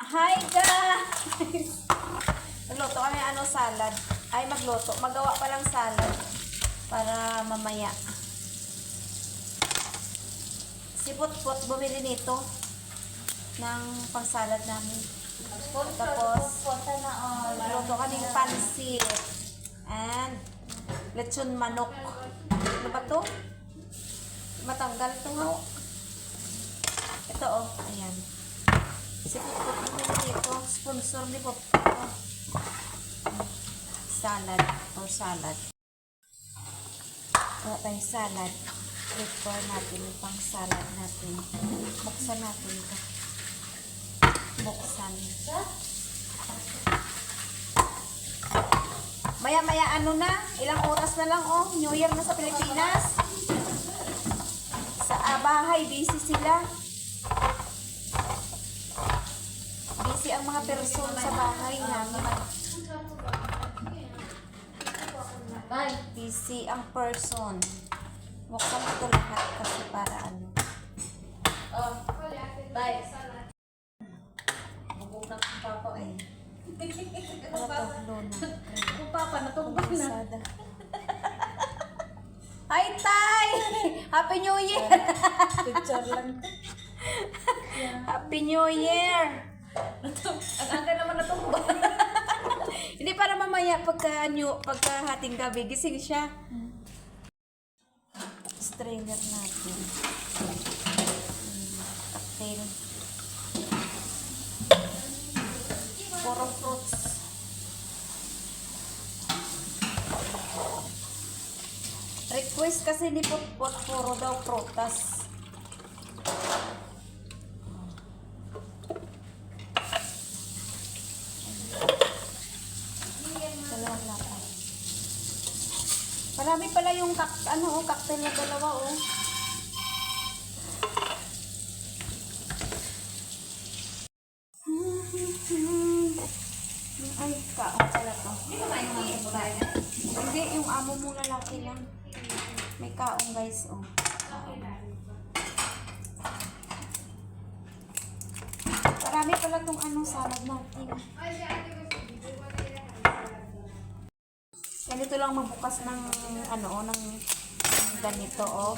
Hi guys! Magluto kami ano salad. Ay magluto. Magawa pa lang salad. Para mamaya. Si Putput bumili nito ng pang salad namin. Tapos magluto kaming pansit. And lechon manok. Ano ba to? Matanggal to nga. Ito oh. Ayan. Dito. Sponsor ni. Oh. Salad. Or salad. Wala tayong salad. Prepare natin yung pang salad natin. Buksan natin ito. Buksan. Maya-maya ano na? Ilang oras na lang oh. New Year na sa Pilipinas. Sa ah, bahay, busy sila. Busy ang mga person sa bahay namin. Bye. Busy ang person. Buksan ko lahat kasi para ano. Oh. Bye. Na kung papa eh. Luna. Kung papa, natumbang na. Hi, Tay! Happy New Year! Picture lang. Happy New Year! Ang aga naman natumbang. Hindi para mamaya pagka new, pagka hating gabi, gising siya. Strainer natin. Hmm, Cocktail. Puro fruits. Request kasi ni Putput, puro daw prutas. Dalawang lata. Marami pala yung kak ano, oh, cocktail na dalawa, oh. Ay, kaong pala to. Hindi, yung amo lalaki lang. May kaong, guys, oh. Kaong. Marami pala tong ano, salad natin. Ganito lang magbukas ng ano, oh, ng, ng ganito, oh.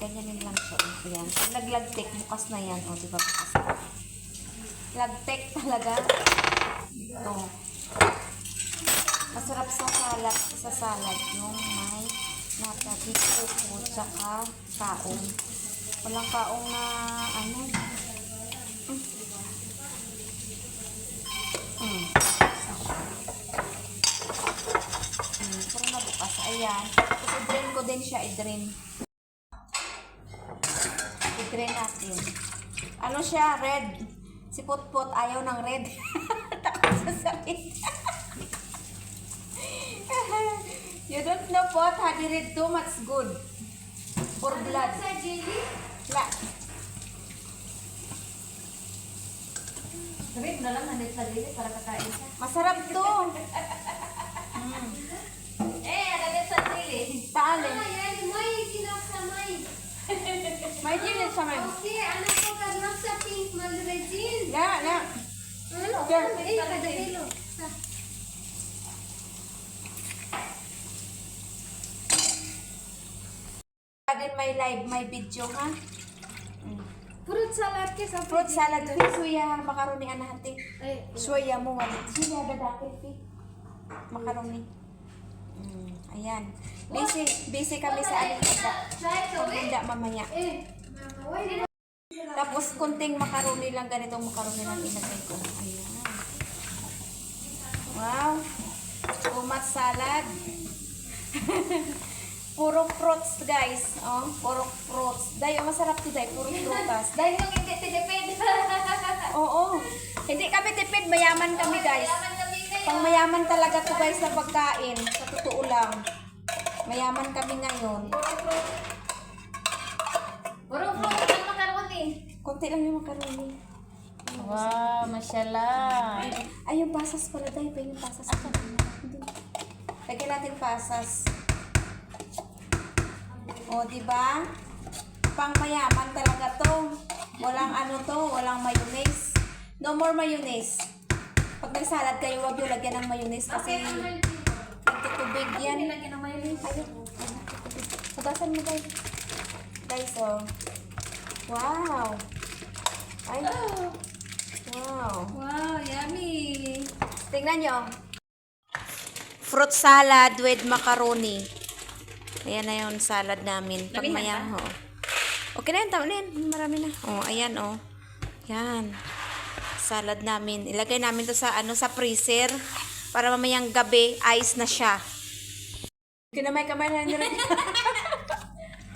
Ganyanin lang siya. oh. Ayan. Pag naglagtik, bukas na yan. Oh, diba bukas na? Lagtek talaga. Ito. Masarap sa salad, sa salad yung may nata bisuko, tsaka kaong. Walang kaong na ano. Mm. Mm. Hmm, pero nabukas. Ayan. I-drain ko din siya, i-drain. I-drain natin. Ano siya? Red. Si Putput ayaw ng red. Takot sa sakit. You don't know pot, hadi red too much good. For blood. La. Sabi ko na lang, handit sa dili para kakain siya. Masarap to. Mm. Eh, handit sa dili. Taale. yani mai kinaksamai. May gilid sa man. Okay, anak ko kad nasa pink malrejin. La, la. Ano? Diyan. Eh, kada kilo. Din may live, may video ha. Mm. Fruit salad ke sa Fruit salad to suya makaroni anahati. Eh, Suya mo wala. Suya dadakil fi. Makaroni. Mm, ayan. Busy, busy kami sa Pag hindi mamaya. Tapos kunting makaroni lang ganitong makaroni lang ilagay ko. Ayan. Wow. Tomat salad. Puro fruits, guys. Oh, puro fruits. Dayo, masarap to, day. Puro frutas. Dahil yung hindi tinipid. Oo. Hindi kami tipid, mayaman kami, guys. Yaman kami kayo. Pang mayaman talaga to, guys, sa pagkain. Sa totoo lang. Mayaman kami ngayon. Puro fruit ang makaroni. Konti lang yung makaroni. Wow, mashallah. Ay, yung pasas pala, day. Pa yung pasas. Lagyan natin pasas. O, di ba? Pang mayaman talaga to. Walang ano to, walang mayonnaise. No more mayonnaise. Pag nagsalad kayo, huwag yung lagyan ng mayonnaise kasi nagtutubig yan. Nilagyan ng mayonnaise. Ayun. Hugasan mo guys. Guys, oh. Wow. Ay. Wow. Wow, yummy. Tingnan nyo. Fruit salad with macaroni. Ayan na yung salad namin. Pag Lamihan mayang, ho. Okay na yun, tama na yan. Marami na. Oh, ayan, oh. Yan. Salad namin. Ilagay namin to sa, ano, sa freezer. Para mamayang gabi, ice na siya. Kinamay-kamay na nila.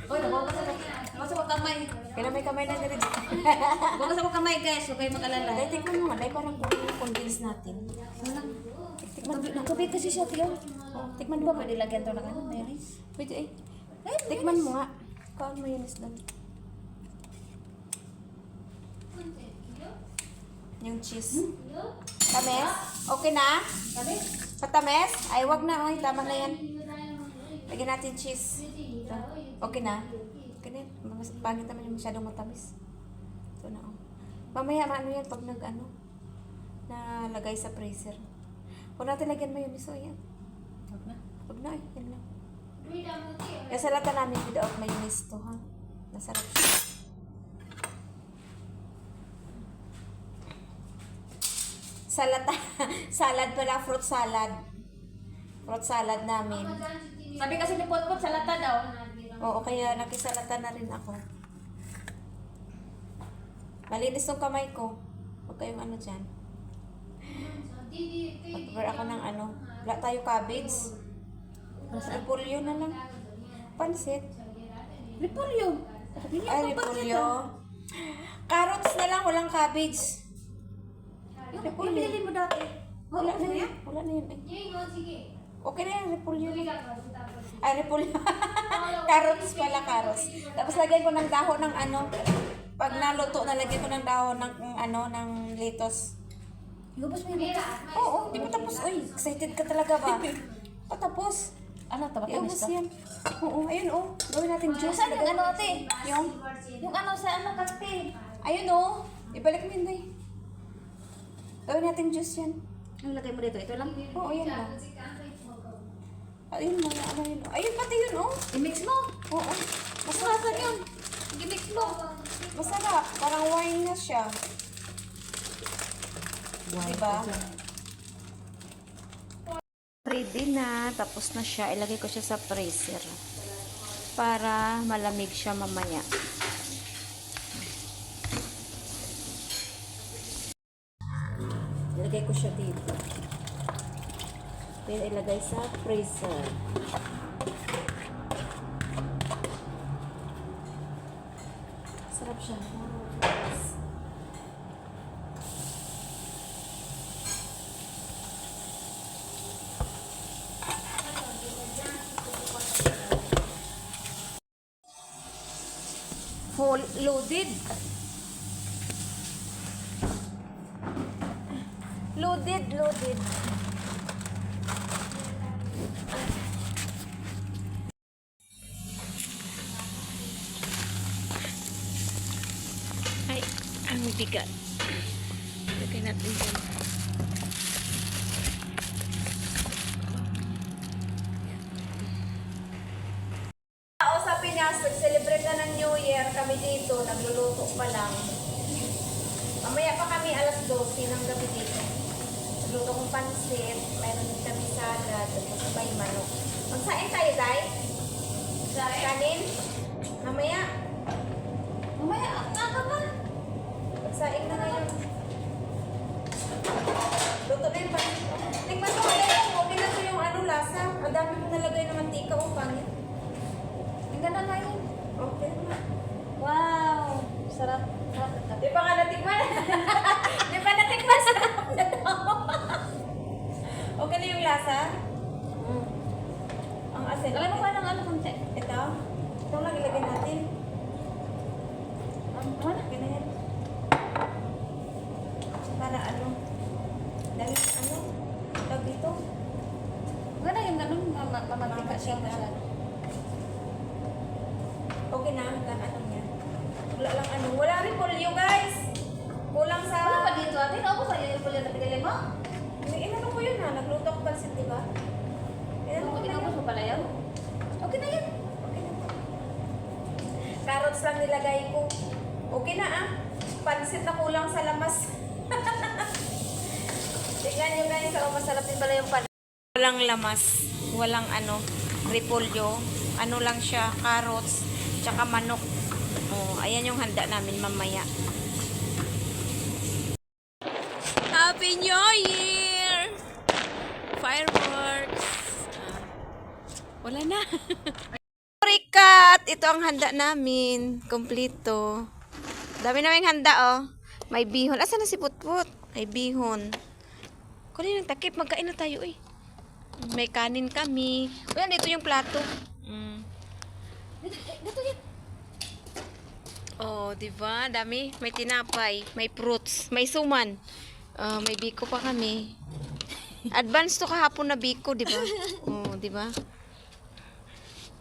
Uy, nabawas ako. Nabawas ako kamay. Kinamay-kamay na nila. Nabawas ako kamay, guys. Huwag kayo mag-alala. Dahil tingnan mo nga, dahil parang kung convince natin. Tikman, Nagkabit kasi siya, tiyo. oh, tikman mo pwede lagyan to ng ano, mayonnaise? Pwede eh. Tikman mo nga. Kaon mo yun doon. Yung cheese. Tamis? Okay na? Sabi? Patamis? Ay, wag na. Ay, tama na yan. Lagyan natin cheese. Ito. Okay na? Okay na pangit naman yung masyadong matamis. Ito na. Oh. Mamaya, ano yan pag nag, ano, nalagay sa freezer. Huwag natin lagyan mo yun. So, yan. Huwag na. Huwag na eh. Yan lang. Kasi lata namin without mayonnaise to, ha? Masarap siya. Salad, salad pala, fruit salad. Fruit salad namin. Sabi kasi ni Potpot, salata daw. Oo, kaya nakisalata na rin ako. Malinis tong kamay ko. Huwag kayong ano dyan. Mag-prepare ako ng ano. Wala tayo cabbage. Repolyo na lang. Pansit. Repolyo. Ay, repolyo. Carrots na lang, walang cabbage. Yung, yung binili mo dati. Wala na yun. Wala na eh. Okay na yan, repolyo na. Ay, repolyo. carrots pala, carrots. Tapos lagyan ko ng dahon ng ano. Pag naluto, nalagyan ko ng dahon ng ng ano, ng lettuce. Gubos mo yung Oo, hindi pa tapos. Uy, excited ka talaga ba? Patapos. Ano, tabakan Iubos yan. Oo, ayun oh. Gawin natin juice. Saan yung ano, ate? Yung? Yung ano, sa ano, kape. Ayun oh. Ibalik mo yun, day. Gawin natin juice yan. Ang lagay mo dito, ito lang. Oo, yan lang. Ayun mo, ano yun. oh. Ayun pati yun, oh. I-mix mo. Oo. Masarap yun. I-mix mo. Masarap. Parang wine na siya. Diba? Ready na. Tapos na siya. Ilagay ko siya sa freezer. Para malamig siya mamaya. Ilagay ko siya dito. Then ilagay sa freezer. Sarap siya. Loaded. Loaded, loaded. Ay, ang bigat. Lagay natin dyan. Tao sa Pinas, nag-celebrate na ng New Year. Kami dito, nagluluto pa lang. Mamaya pa kami alas 12 ng gabi dito. Nagluto kong pansit, mayroon din kami salad, tapos may manok. Magsain tayo, Day? Kanin? Mamaya? Mamaya, ang aga pa. Magsaing na ngayon. Luto na yung pansit. Tingnan mo, Day, okay na to yung ano, lasa. Ang dami ko nalagay ng mantika o pangit. Tingnan na na yun. Okay na. Wow. Sarap. Sarap. Di ba nga natikman? Di ba natikman? Sarap na daw. okay na yung lasa? Mm. Ang asin. Lagay mo pa ng ano, konti. Ito? Ito lang ilagay natin. Ano na? Okay na yan. Para ano? Dahil ano? Tawag dito? Maganda yung ganun, mama- mamatika siya masyado. Okay na. Lang ano yan. Wala lang ano. Wala rin polio guys. Kulang sa... Wala pa dito ate? Dami ako pala na pinili mo. Inano ko yun ha, nagluto ko pansit, di ba? Inano ko na yun. mo pala yan? Okay na yun. Okay na. Carrots lang nilagay ko. Okay na ah. Pansit na kulang sa lamas. Tingnan nyo guys, oh, masarap din pala yung pansit. Walang lamas, walang ano, repolyo. Ano lang siya, carrots, tsaka manok. Oh, ayan yung handa namin mamaya. Happy New Year! Fireworks! Wala na. Rikat! Ito ang handa namin. Kompleto. Dami naming handa, oh. May bihon. Asa na si Putput? May bihon. Kunin ng takip. Magkain na tayo, eh. May kanin kami. Uy, dito yung plato. Mm. Dito yan. Oh, di ba? Dami. May tinapay, may fruits, may suman. Ah, may biko pa kami. Advance to kahapon na biko, di ba? Oh, di ba?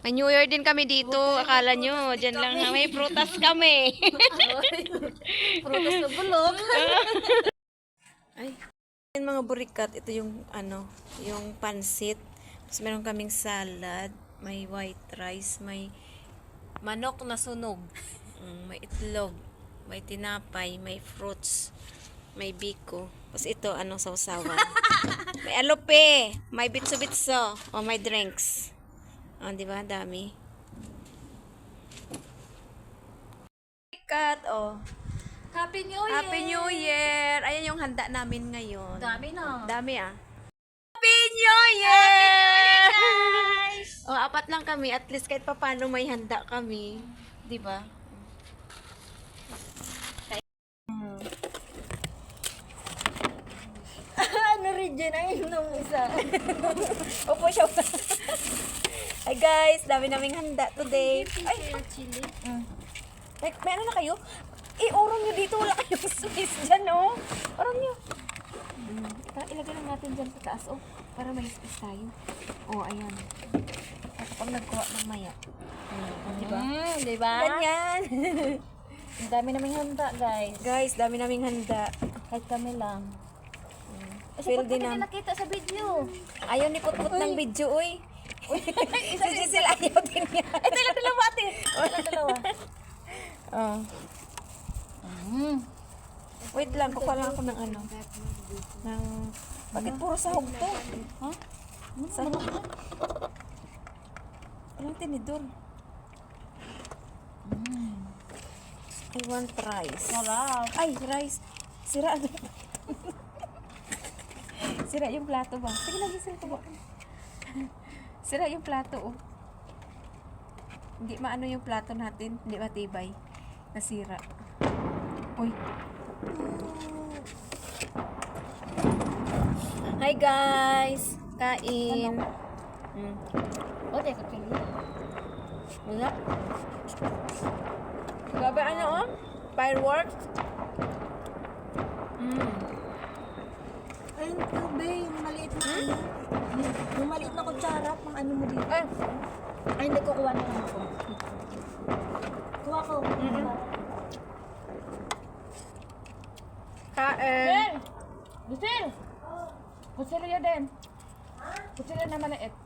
May New Year din kami dito. Akala nyo, dyan lang na may prutas kami. Prutas na bulok. Ay. Yan mga burikat, ito yung ano, yung pansit. Tapos meron kaming salad, may white rice, may manok na sunog, mm, may itlog, may tinapay, may fruits, may biko. Tapos ito, anong sausawan? may alope, may bitso-bitso, o may drinks. O, di ba? Dami. Burikat, oh. Happy New Year! Happy New Year! Ayan yung handa namin ngayon. Dami na. Dami ah. Happy New Year! guys! O, apat lang kami. At least kahit papano may handa kami. Di ba? Rin dyan ang inom isa? Opo siya. Hi guys, dami naming handa today. Ay, chili. mm. may, may ano na kayo? Eh, orong nyo dito. Wala kayong space dyan, oh. Orong nyo. Mm. Ta- Ilagay lang natin dyan sa taas, oh. Para may space tayo. Oh, ayan. At kapag nagkuha mamaya. Mm, di ba? Mm, di ba? Ganyan. Ang dami naming handa, guys. Guys, dami naming handa. Kahit kami lang. Feel din nam- nakita sa video? Ayaw ni Putput ng video, uy. si Giselle ayaw din niya. Ito lang dalawa ate. Wala dalawa. Oh. Mm. Wait lang, kukuha lang ako ng ano. Ng... Bakit puro sahog to? Ha? Sahog na. Walang tinidor. I want rice. Sarap. Ay, rice. Sira ano? Sira yung plato ba? Sige na, Giselle ko ba? Sira yung plato, oh. Hindi maano yung plato natin. Hindi matibay. Nasira. Uy. Hi guys! Kain. Mm. O, teka, pili. Wala. Grabe ano oh? Fireworks? Mm. Ayun, ube, yung maliit na ano. Yung maliit na kutsara, pang ano mo dito. Ay, Ay, hindi, kukuha na lang ako. Kuha ko. kain. Giselle! Kutsilyo din. Kutsilyo na maliit.